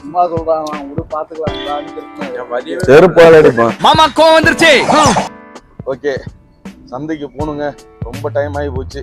சும்மா சொல்றான் விடு பாத்துக்கலாம் செருப்பால் அடிப்பான் மாமா கோவம் வந்துருச்சு. ஓகே சந்தைக்கு போகணுங்க ரொம்ப டைம் ஆகி போச்சு.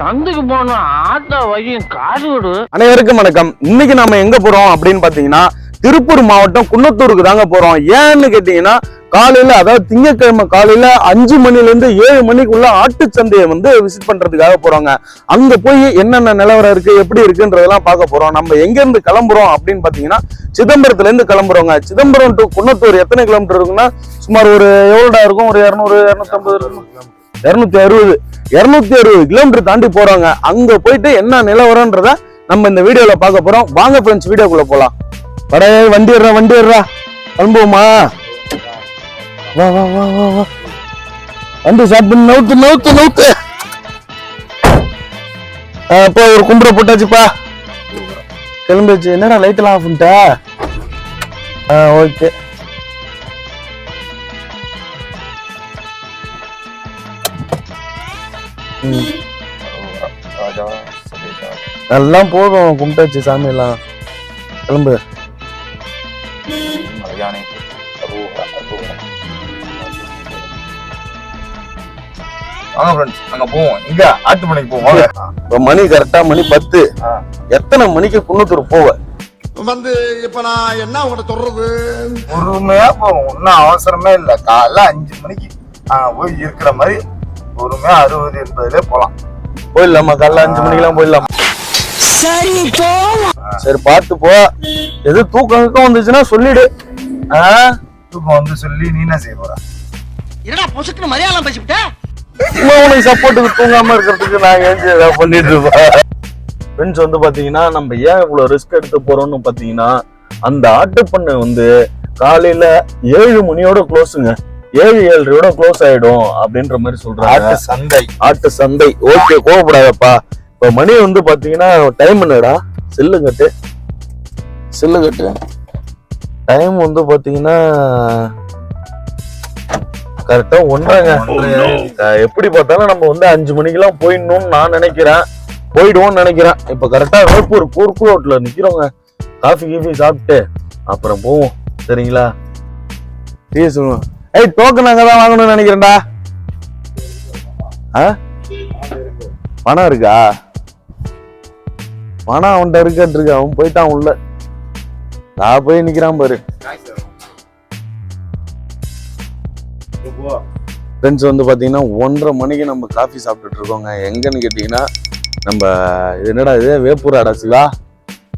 சந்தைக்கு போகணும் ஆட்டோ வையும் காசு கொடு அனைவருக்கும் வணக்கம். இன்னைக்கு நாம எங்க போறோம் அப்படின்னு பாத்தீங்கன்னா திருப்பூர் மாவட்டம் குன்னத்தூருக்கு தாங்க போறோம். ஏன்னு கேட்டீங்கன்னா காலையில அதாவது திங்கட்கிழமை காலையில அஞ்சு மணில இருந்து ஏழு மணிக்குள்ள ஆட்டு சந்தையை வந்து விசிட் பண்றதுக்காக போறாங்க. அங்க போய் என்னென்ன நிலவரம் இருக்கு எப்படி இருக்குன்றதெல்லாம் பார்க்க போறோம். நம்ம எங்க இருந்து கிளம்புறோம் அப்படின்னு பாத்தீங்கன்னா சிதம்பரத்துல இருந்து கிளம்புறோங்க. சிதம்பரம் டு குன்னத்தூர் எத்தனை கிலோமீட்டர் இருக்குன்னா சுமார் ஒரு எவ்வளோடா இருக்கும்? ஒரு இரநூறு இரநூத்தம்பது இருக்கும் இருநூத்தி அறுபது. இரநூத்தி அறுபது கிலோமீட்டர் தாண்டி போறாங்க. அங்க போயிட்டு என்ன நிலவரம்ன்றத நம்ம இந்த வீடியோல பார்க்க போறோம். வாங்க ஃப்ரெண்ட்ஸ் வீடியோக்குள்ள போலாம். வரைய வண்டி ஏறா வண்டி ஏறா கிளம்புவோமா? வா வா வா வா வா. வண்டி ஸ்டார்ட் பண்ணி நவுத்து நவுத்து. நவுத்து அப்போ ஒரு கும்புற போட்டாச்சுப்பா கிளம்பிச்சு என்னடா லைட்லாம் ஆஃப் பண்ணிட்டா? ஆ ஓகே எல்லாம் போதும் கும்பிட்டாச்சு சாமி எல்லாம் கிளம்பு வாங்க ஃப்ரெண்ட்ஸ் அங்க போவோம். இங்க ஆட்டு மணிக்கு போவோம். இப்ப மணி கரெக்டா மணி பத்து. எத்தனை மணிக்கு குன்னத்தூர் போவ? வந்து இப்ப நான் என்ன உங்கள்ட்ட சொல்றது? பொறுமையா போவோம். ஒன்னும் அவசரமே இல்ல. காலைல அஞ்சு மணிக்கு அங்க போய் இருக்கிற மாதிரி பொறுமையா அறுபது எண்பதுல போலாம். போயிடலாமா? காலைல அஞ்சு மணிக்கெல்லாம் போயிடலாமா? சரி பார்த்து போ. எது தூக்கம் வந்துச்சுன்னா சொல்லிடு. ஆ? தூக்கம் வந்து சொல்லி நீ என்ன செய்ய போற? என்னடா பொசுக்குன்னு மரியாதை சும்மா உனக்கு சப்போர்ட்டுக்கு தூங்காம இருக்கிறதுக்கு நான் ஏஞ்சி ஏதாவது பண்ணிட்டு இருப்பேன். ஃப்ரெண்ட்ஸ் வந்து பாத்தீங்கன்னா நம்ம ஏன் இவ்வளவு ரிஸ்க் எடுத்து போறோம்னு பாத்தீங்கன்னா அந்த ஆட்டுப்பண்ணை வந்து காலையில ஏழு மணியோட க்ளோஸுங்க ஏழு ஏழரையோட க்ளோஸ் ஆயிடும் அப்படின்ற மாதிரி சொல்றாங்க. ஆட்டு சந்தை. ஆட்டு சந்தை. ஓகே கோவப்படாதப்பா. இப்ப மணி வந்து பாத்தீங்கன்னா டைம் என்னடா? செல்லு கட்டு. செல்லு கட்டு. டைம் வந்து பாத்தீங்கன்னா கரெக்டா ஒன்றாங்க. அஹ் எப்படி பார்த்தாலும் நம்ம வந்து அஞ்சு மணிக்கெல்லாம் போயிடணும்னு நான் நினைக்கிறேன். போயிடுவோம்னு நினைக்கிறேன். இப்ப கரெக்டா வேப்பூர் கூர்க்கு ரோட்ல நிக்கிறோங்க. காஃபி கீஃபி சாப்பிட்டு அப்புறம் போவோம். சரிங்களா? டீ சொல்லுவோம் ஏய் டோக்கன் அங்கே தான் வாங்கணும்னு நினைக்கிறேன்டா. ஆ? பணம் இருக்கா? பணம் அவன்கிட்ட இருக்காட்டு இருக்கு அவன் போயிட்டான் உள்ள. நான் போய் நிக்கிறான் பாரு. ஃப்ரெண்ட்ஸ் வந்து பாத்தீங்கன்னா ஒன்றரை மணிக்கு நம்ம காஃபி சாப்பிட்டுட்டு இருக்கோங்க. எங்கன்னு கேட்டீங்கன்னா நம்ம இது என்னடா இது? வேப்பூர் ஆடா சிவா?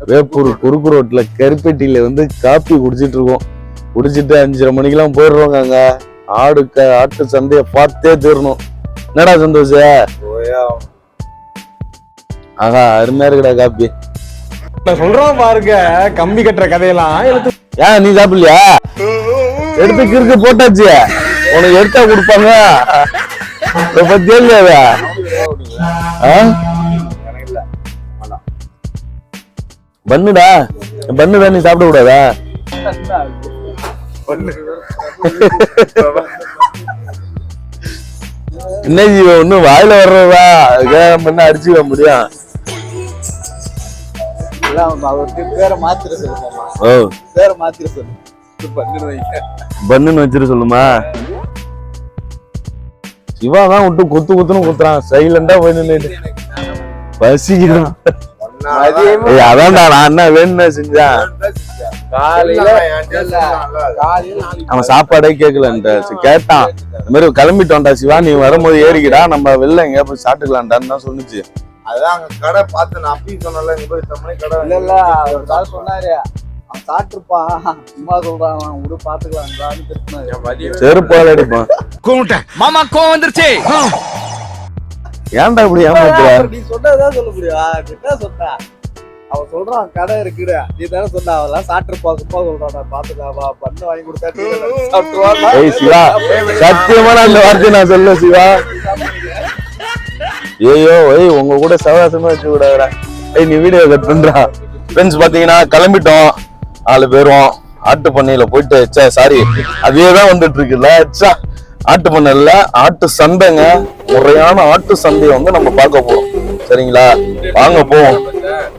வேப்பூர் குறுக்கு ரோட்ல கருப்பெட்டியில வந்து காப்பி குடிச்சிட்டு இருக்கோம். குடிச்சிட்டு அஞ்சரை மணிக்கெல்லாம் போயிடுறோங்க அங்க ஆடு க- ஆட்டு சந்தையை பார்த்தே தீரணும். என்னடா சந்தோஷ? ஆஹா அருமையா இருக்குடா காப்பி சொல்றோம் பாருங்க கம்பி கட்டுற கதையெல்லாம். ஏன் நீ சாப்பிடலையா? எடுத்து கிறுக்கு போட்டாச்சு. உனக்கு எடுத்தா கொடுப்பாங்க. பத்தியா இல்லையா? பண்ணுடா. பண்ணுடா நீ சாப்பிட கூடாதா? என்ன ஜீவ ஒண்ணு வாயில வர்றதா அதுக்காக பண்ண அடிச்சுக்க முடியும்? பேரை மாத்திர சொல்லுமாமா ஓ. பேரை மாத்திர சொல்லு. வைக்க பண்ணுன்னு வச்சிரு சொல்லுமா. சிவா தான் விட்டு குத்து குத்துன்னு குத்துறான். சைலண்டா போய் நின்னுட்டு. பசிக்கிறான். அதான்டா நான் என்ன வேணும்னு செஞ்சேன். காலையில அவன் சாப்பாடே கேட்கலன்ட்ட. கேட்டான். இந்த மாதிரி கிளம்பிட்டோம்டா சிவா நீ வரும்போது ஏறிக்கிடா. நம்ம வெளில எங்கேயா போய் சாப்பிட்டுக்கலாம்டான்னு தான் சொன்னுச்சு. அதான் அங்க கடை பார்த்து நான் அப்பயும் சொன்னல இங்க போய் கடை இல்ல இல்ல சொன்னாரு. அவன் சாப்பிட்டுருப்பான் சும்மா சொல்றான் அவன் விடு பாத்துக்கலாம்டான்னு திட்டினாரு செருப்பால் அடிப்பான் கும்பிட்டேன் மாமா கோவம் வந்துருச்சு. ஏன்டா இப்படி ஏமாத்துற? நீ சொன்னதான் சொல்ல முடியும். என்ன சொன்ன அவன் சொல்றான் கடை இருக்குடா நீ தானே சொன்ன அவெல்லாம் சாப்பிட்டுருப்பா சும்மா சொல்றான் பாத்துக்கலாமா பண்ணு வாங்கி கொடுத்தா சிவா சத்தியமான அந்த வார்த்தை நான் சொல்ல சிவா. ஏய் உங்க கூட சவகாசமா வச்சு விடாதடா ஏய் நீ வீடியோ கட் பண்றா. ஃப்ரெண்ட்ஸ் பாத்தீங்கன்னா கிளம்பிட்டோம். நாலு பேரும் ஆட்டு பண்ணையில போயிட்டு ச்சே சாரி அதே தான் வந்துட்டு இருக்குல்ல சா ஆட்டு பண்ணையில ஆட்டு சந்தைங்க முறையான ஆட்டு சந்தையை வந்து நம்ம பார்க்க போறோம். சரிங்களா? வாங்க போவோம்.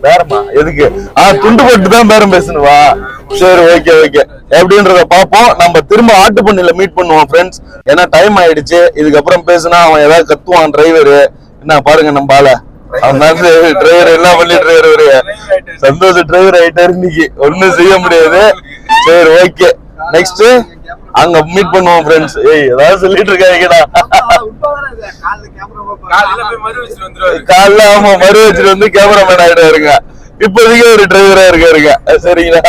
பேரமா எதுக்கு? ஆ துண்டு போட்டு தான் பேரம் பேசணுவா சரி ஓகே ஓகே எப்படின்றத பாப்போம் நம்ம திரும்ப ஆட்டு பண்ணையில மீட் பண்ணுவோம் ஃப்ரெண்ட்ஸ் ஏன்னா டைம் ஆயிடுச்சு. இதுக்கப்புறம் பேசினா அவன் ஏதாவது கத்துவான் டிரைவரு என்ன பாருங்க நம்ம ஆள. அவன் டிரைவர் என்ன பண்ணி டிரைவர் சந்தோஷ டிரைவர் ஆயிட்டாரு இன்னைக்கு. ஒண்ணும் செய்ய முடியாது. சரி ஓகே நெக்ஸ்ட் அங்க மீட் பண்ணுவோம் ஃப்ரெண்ட்ஸ் ஏய் ஏதாவது சொல்லிட்டு இருக்காங்கடா காலைல ஆமா மறு வச்சுட்டு வந்து கேமராமேன் ஆயிடுவாருங்க இப்போதைக்கு ஒரு டிரைவரா இருக்காருங்க சரிங்களா?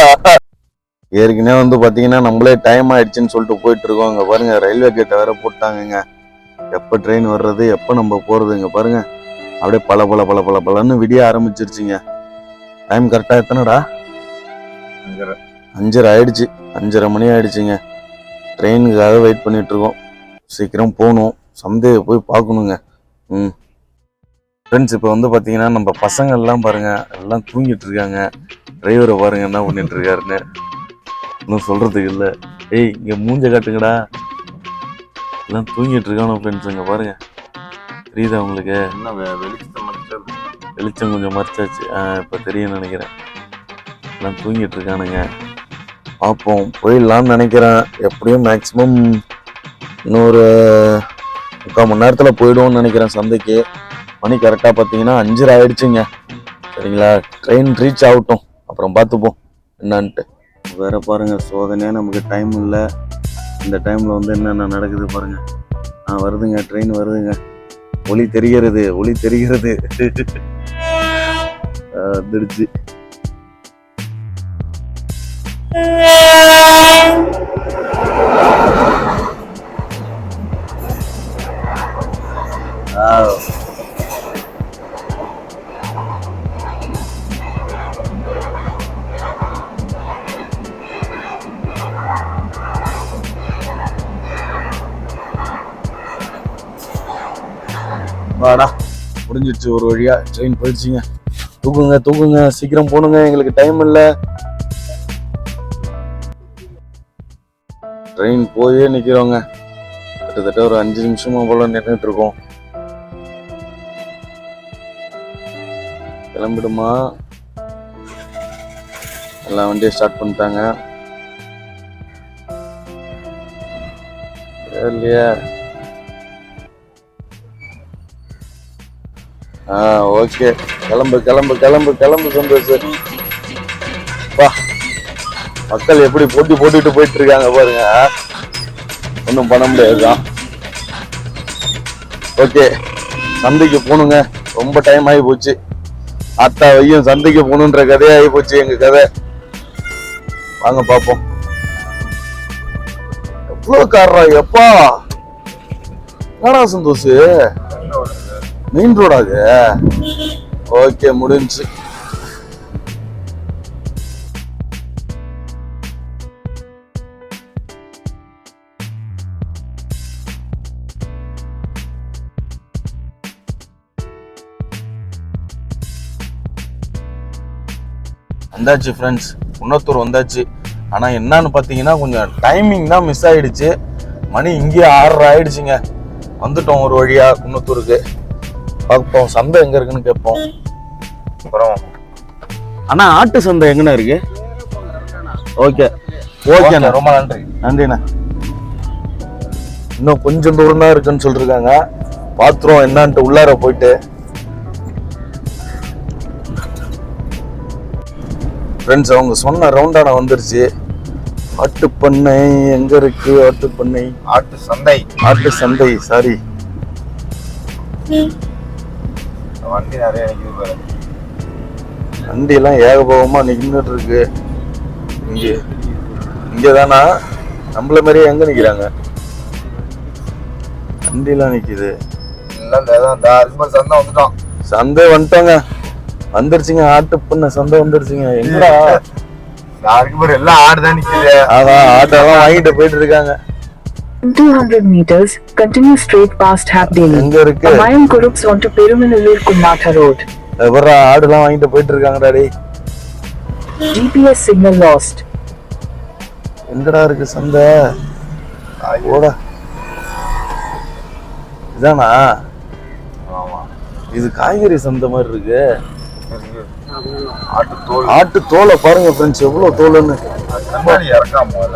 ஏற்கனவே வந்து பாத்தீங்கன்னா நம்மளே டைம் ஆயிடுச்சுன்னு சொல்லிட்டு போயிட்டு இருக்கோம். இங்க பாருங்க ரயில்வே கேட்டை வேற போட்டாங்கங்க. எப்ப ட்ரெயின் வர்றது எப்ப நம்ம போறது இங்க பாருங்க. அப்படியே பல பல பல பல பலன்னு விடிய ஆரம்பிச்சிருச்சுங்க. டைம் கரெக்டா எத்தனைடா? அஞ்சரை. ஆயிடுச்சு. அஞ்சரை மணி ஆயிடுச்சுங்க. ட்ரெயினுக்காக வெயிட் பண்ணிட்டு இருக்கோம் சீக்கிரம் போகணும். சந்தையை போய் பார்க்கணுங்க. ம். ஃப்ரெண்ட்ஸ் இப்போ வந்து பார்த்தீங்கன்னா நம்ம பசங்க எல்லாம் பாருங்க எல்லாம் தூங்கிட்டு இருக்காங்க டிரைவரை பாருங்க என்ன பண்ணிட்டு இருக்காருன்னு இன்னும் சொல்றதுக்கு இல்லை. ஏய் இங்க மூஞ்ச காட்டுங்கடா. எல்லாம் தூங்கிட்டு இருக்கானோ ஃப்ரெண்ட்ஸ் இங்க பாருங்க. தெரியுதா உங்களுக்கு? என்ன வெளிச்சத்தை? வெளிச்சம் கொஞ்சம் மறைச்சாச்சு. இப்போ தெரியும் நினைக்கிறேன். எல்லாம் தூங்கிட்டு இருக்கானுங்க. பார்ப்போம் போயிடலாம்னு நினைக்கிறேன். எப்படியும் மேக்ஸிமம் இன்னொரு முக்கால் மணி நேரத்தில் போயிடுவோம்னு நினைக்கிறேன் சந்தைக்கு. மணி கரெக்டாக பார்த்தீங்கன்னா அஞ்சரை ஆயிடுச்சுங்க. சரிங்களா? ட்ரெயின் ரீச் ஆகட்டும். அப்புறம் பார்த்துப்போம் என்னான்ட்டு. வேற பாருங்க சோதனையாக நமக்கு டைம் இல்லை. இந்த டைமில் வந்து என்னென்ன நடக்குது பாருங்கள் ஆ வருதுங்க ட்ரெயின் வருதுங்க. ஒளி தெரிகிறது ஒளி தெரிகிறது. வந்துடுச்சு வாடா முடிஞ்சிடுச்சு ஒரு வழியா. ட்ரெயின் போயிடுச்சுங்க. தூக்குங்க தூக்குங்க சீக்கிரம் போகணுங்க எங்களுக்கு டைம் இல்லை. ட்ரெயின் போயே நிற்கிறோங்க கிட்டத்தட்ட ஒரு அஞ்சு நிமிஷமா போல நின்றுட்டு இருக்கோம் கிளம்பிடுமா? எல்லா வண்டியை ஸ்டார்ட் பண்ணிட்டாங்க. இல்லையா ஆ ஓகே. கிளம்பு கிளம்பு கிளம்பு கிளம்பு சந்தோஷ் வா. மக்கள் எப்படி போட்டி போட்டுட்டு போயிட்டு இருக்காங்க பாருங்க. ஒன்றும் பண்ண முடியாதுதான். ஓகே. சந்தைக்கு போகணுங்க. ரொம்ப டைம் ஆகி போச்சு. அத்தா வையும் சந்தைக்கு போகணுன்ற கதையே ஆகி போச்சு எங்க கதை. வாங்க பார்ப்போம். எவ்வளோ காரா எப்பா? என்னடா சந்தோஷ்? மெயின் ரோடா அது ஓகே முடிஞ்சு. வந்தாச்சு ஃப்ரெண்ட்ஸ் குன்னத்தூர் வந்தாச்சு. ஆனால் என்னன்னு பார்த்தீங்கன்னா கொஞ்சம் டைமிங் தான் மிஸ் ஆயிடுச்சு. மணி இங்கேயே ஆறரை ஆயிடுச்சுங்க. வந்துட்டோம் ஒரு வழியா குன்னத்தூருக்கு. பார்ப்போம். சந்தை எங்க இருக்குன்னு கேட்போம். அப்புறம் அண்ணா ஆட்டு சந்தை எங்கண்ணா இருக்கு? ஓகே. ஓகேண்ணா ரொம்ப நன்றி. நன்றிண்ணா. இன்னும் கொஞ்சம் தூரம் தான் இருக்குன்னு சொல்லிருக்காங்க. பாத்திரம் என்னான்ட்டு உள்ளார போயிட்டு. ஃப்ரெண்ட்ஸ் அவங்க சொன்ன ரவுண்டான வந்துருச்சு. ஆட்டுப்பண்ணை எங்க இருக்கு? ஆட்டுப்பண்ணை ஆட்டு சந்தை. ஆட்டு சந்தை சாரி வண்டி நிறைய நிக்குது பாரு. வண்டி எல்லாம் ஏகபோகமா நின்றுட்டு இருக்கு இங்க இங்க தானா நம்மள மாதிரியே எங்க நிக்கிறாங்க? வண்டி எல்லாம் நிக்குது எல்லாம் சந்தை வந்துட்டோம் சந்தை வந்துட்டோங்க. வந்துருச்சுங்க ஆட்டு பண்ண சந்தை வந்துருச்சுங்க. எங்கடா? யாருக்கு பாரு எல்லாம் ஆடு தான் நிக்குது. அதான் ஆட்டோலாம் வாங்கிட்டு போயிட்டு இருக்காங்க. 200 meters, continue straight past Habdini. எங்க இருக்கு? Mayan Kurups onto Perumanallur Kunnatha Road. எவரா ஆடுலாம் வாங்கிட்டு போயிட்டு இருக்காங்கடா டேய் GPS signal lost. எங்கடா இருக்கு சந்தை? ஓடா. இதானா? ஆமா. இது காய்கறி சந்தை மாதிரி இருக்கு. ஆட்டு தோல். ஆட்டு தோலை பாருங்க ஃப்ரெண்ட்ஸ் எவ்வளவு தோலுன்னு. கண்ணாடி இறக்காம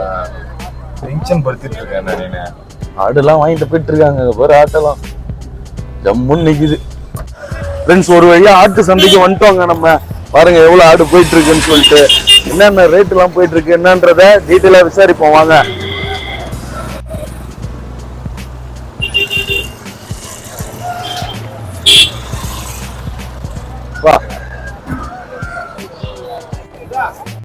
டென்ஷன் படுத்திட்டு இருக்கேன் நானே ஆடுலாம் வாங்கிட்டு போயிட்டு இருக்காங்க பாரு ஆட்டெல்லாம் ஜம்முன்னு நிக்குது. ஃப்ரெண்ட்ஸ் ஒரு வழியா ஆட்டு சந்தைக்கு வந்துட்டோங்க நம்ம. பாருங்க எவ்வளவு ஆடு போயிட்டு இருக்குன்னு சொல்லிட்டு. என்னென்ன ரேட் எல்லாம் போயிட்டு இருக்கு என்னன்றத டீட்டெயிலா விசாரிப்போம். வாங்க. வா.